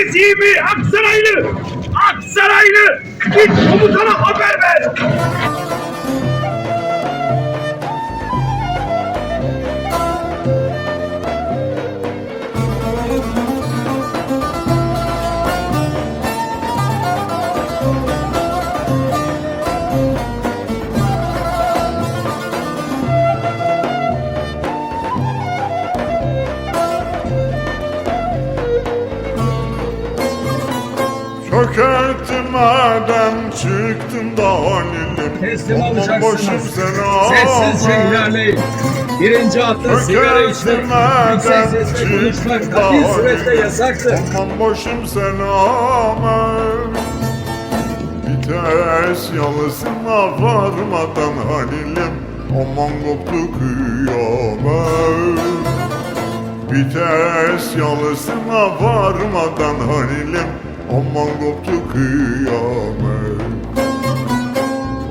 Herkes? Aksaraylı! Aksaraylı! Git komutana haber ver! Çökerttim adam çıktım da halilim Teslim Aman olacaksınız. ağla. ilerleyin. Birinci hatta sigara içmek, yüksek sesle konuşmak katil suretle yasaktır. Aman başım sen ağla. Vites yalısına varmadan halilim Aman koptu kıyamet Vites yalısına varmadan halilim Aman koptu kıyamet.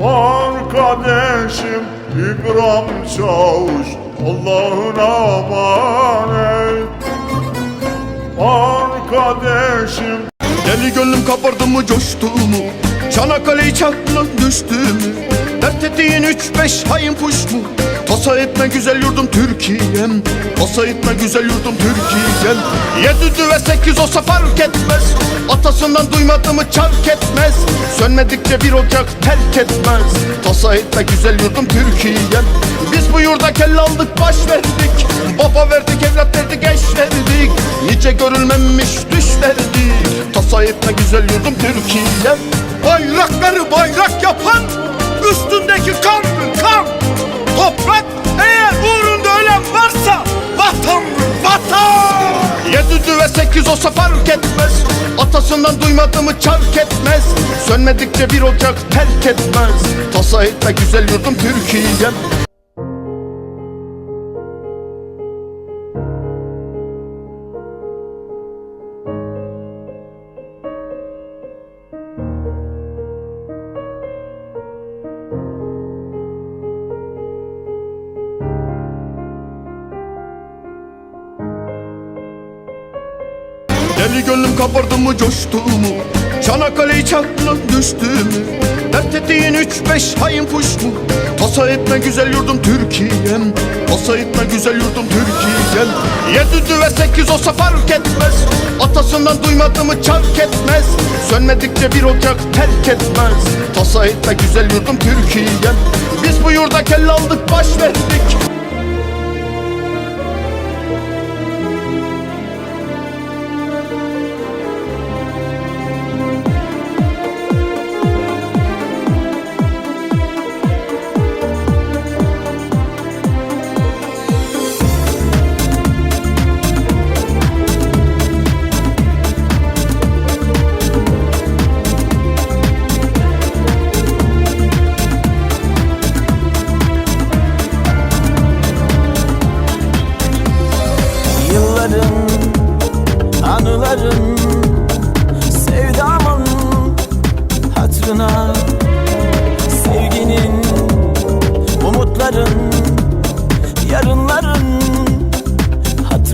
Arkadaşım İbrahim Çavuş Allah'ına emanet Arkadaşım Deli gönlüm kabardı mı coştu mu? Çanakkale'yi çarptın düştü mü? Dert ettiğin üç beş hain puş mu Tasa etme güzel yurdum Türkiye'm. Tasa etme güzel yurdum Türkiye'm. Yedi ve sekiz olsa fark etmez. Atasından duymadı mı çark etmez. Sönmedikçe bir ocak terk etmez. Tasa etme güzel yurdum Türkiye'm. Biz bu yurda kelle aldık baş verdik. Baba verdik evlat verdik eş verdik. Nice görülmemiş düş verdik. Tasa etme güzel yurdum Türkiye'm. Bayrakları bayrak yapan Üstündeki kan 8 olsa fark etmez. Atasından duymadığımı çark etmez. Sönmedikçe bir ocak terk etmez. Tasa etme güzel yurdum Türkiye'm. Deli gönlüm kabardı mı coştu mu? Çanakkale'yi çarptın düştü mü? Dert ettiğin üç beş hain puş mu? Tasa etme güzel yurdum Türkiye'm. Tasa etme güzel yurdum Türkiye'm. Yedi ve sekiz olsa fark etmez. Atasından duymadı mı çark etmez. Sönmedikçe bir ocak terk etmez. Tasa etme güzel yurdum Türkiye'm. Biz bu yurda kelle aldık baş verdik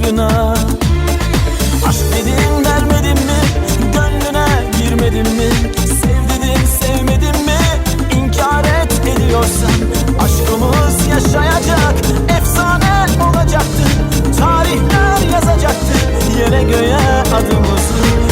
hatrına Aşk dedin vermedin mi? Gönlüne girmedin mi? Sevdin sevmedin mi? İnkar et ediyorsan Aşkımız yaşayacak Efsane olacaktı Tarihler yazacaktı Yere göğe adımızı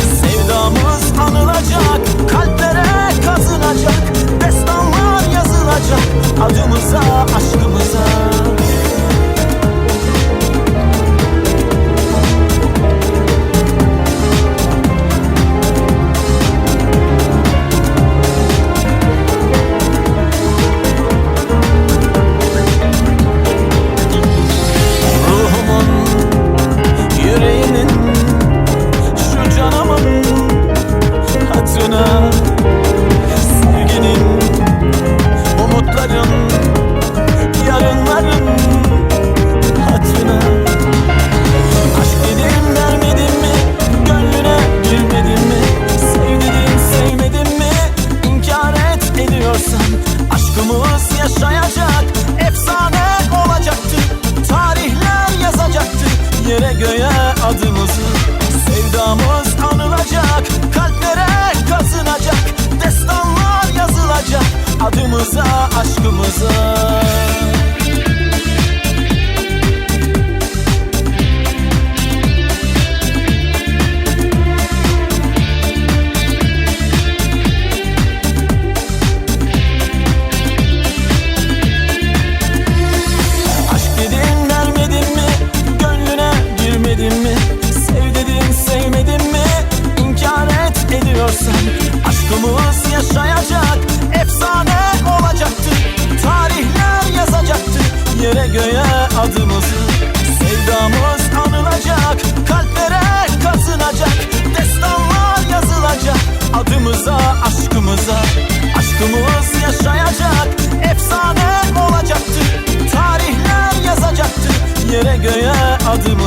göğe adımızı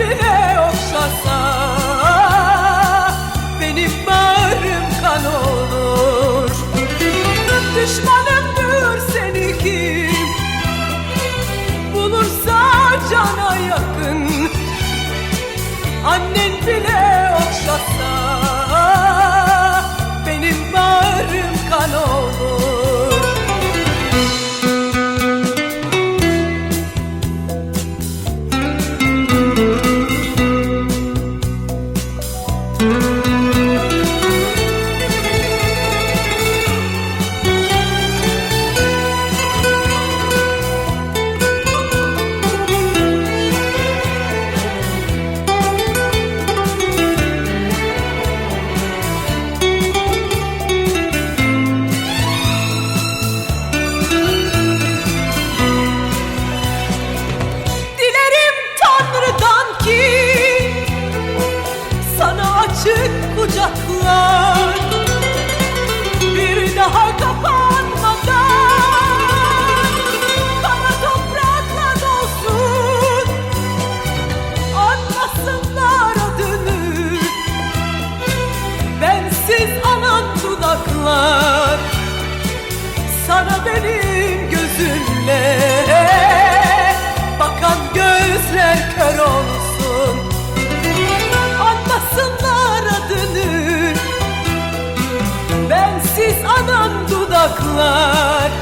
Cine o șasa açık Blood.